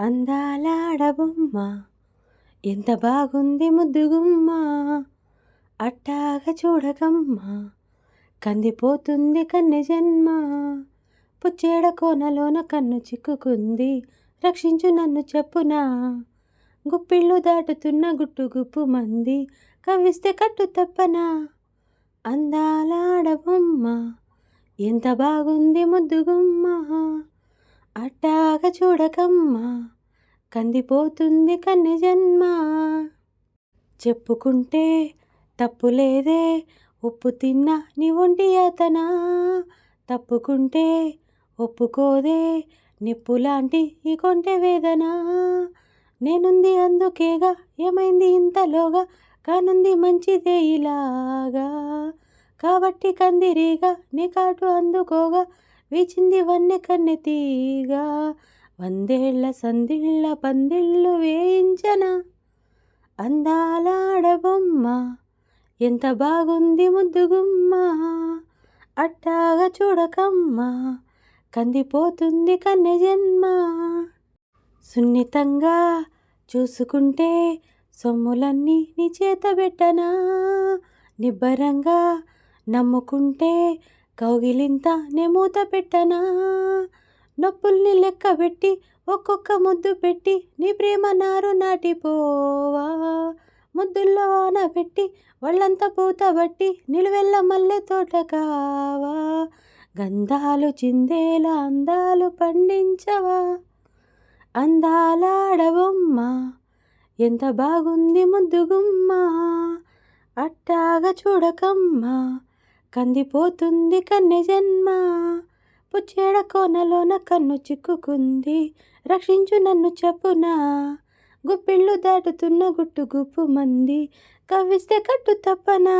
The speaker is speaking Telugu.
అందాలాడబొమ్మ. ఎంత బాగుంది ముద్దుగుమ్మ. అట్టాగ చూడకమ్మ. కందిపోతుంది కన్నె జన్మ. పుచ్చేడ కోనలోన కన్ను చిక్కుకుంది. రక్షించు నన్ను చెప్పునా. గుప్పిళ్ళు దాటుతున్న గుట్టు గుప్పు మంది. కవ్విస్తే కట్టు తప్పనా. అందాలాడబొమ్మ. ఎంత బాగుంది ముద్దుగుమ్మ. అట్టాగ చూడకమ్మా కందిపోతుంది కన్నె జన్మ చెప్పుకుంటే తప్పు లేదే ఉప్పు తిన్నా నీ ఒంటి అతనా తప్పుకుంటే ఒప్పుకోదే నిప్పు లాంటి ఈ కొంటె వేదన. నేనుంది అందుకేగా ఏమైంది ఇంతలోగా కానుంది మంచిదే ఇలాగా. కాబట్టి కందిరీగా నీ కాటు అందుకోగా వీచింది వన్నె కన్నెతీగా వందేళ్ళ సందిళ్ళ పందిళ్ళు వేయించన? అందాలాడబొమ్మ ఎంత బాగుంది ముద్దుగుమ్మ అట్టాగా చూడకమ్మ కందిపోతుంది కన్నె జన్మ. సున్నితంగా చూసుకుంటే సొమ్ములన్నీ నీ చేత పెట్టనా? నిబ్బరంగా నమ్ముకుంటే కౌగిలింత నే మూత పెట్టనా? నొప్పుల్ని లెక్క పెట్టి ఒక్కొక్క ముద్దు పెట్టి నీ ప్రేమ నారు నాటిపోవా? ముద్దుల్లో వాన పెట్టి వాళ్ళంతా పూత బట్టి నిలువెల్ల మల్లె తోట కావా? గంధాలు చిందేలా అందాలు పండించవా? అందాలాడవమ్మ ఎంత బాగుంది ముద్దుగుమ్మ? అట్టాగా చూడకమ్మా కందిపోతుంది కన్నె జన్మ. పుచ్చేడ కోనలోన కన్ను చిక్కుకుంది. రక్షించు నన్ను చెప్పునా. గుప్పిళ్ళు దాటుతున్న గుట్టు గుప్పు మంది. కవ్విస్తే కట్టు తప్పనా.